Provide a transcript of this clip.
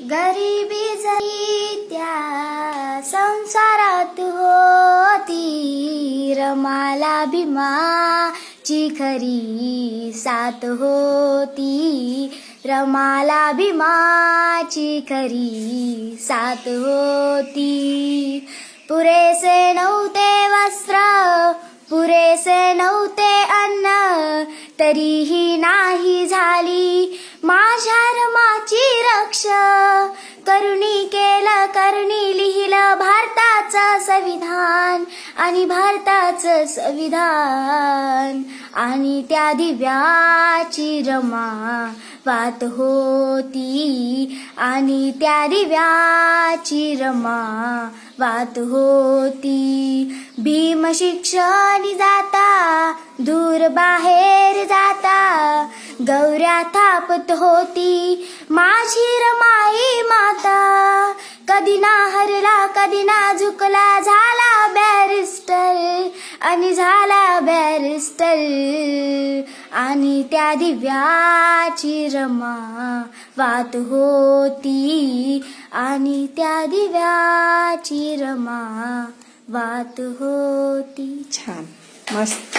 गरिबी जरी त्या संसारात होती रमाला भीमाची खरी साथ होती. रमाला भीमाची खरी साथ होती. पुरेसे नव्हते वस्त्र पुरेसे नव्हते अन्न तरीही नाही झाली माझ्या रमाची करुणी केलं करणी लिहिलं भारताचं संविधान आणि भारताचं संविधान. आणि त्या दिव्याची रमा वात होती. आणि त्या दिव्याची रमा वात होती. भीम शिक्षणी जाता दूर बाहेर जाता. गौऱ्या व्यापत होती. माझी रमाई माता कधी ना हरला कधी ना झुकला झाला बॅरिस्टर आणि झाला बॅरिस्टर आणि त्या दिव्याची रमा वात होती. आणि त्या दिव्याची रमा वात होती. छान. मस्त.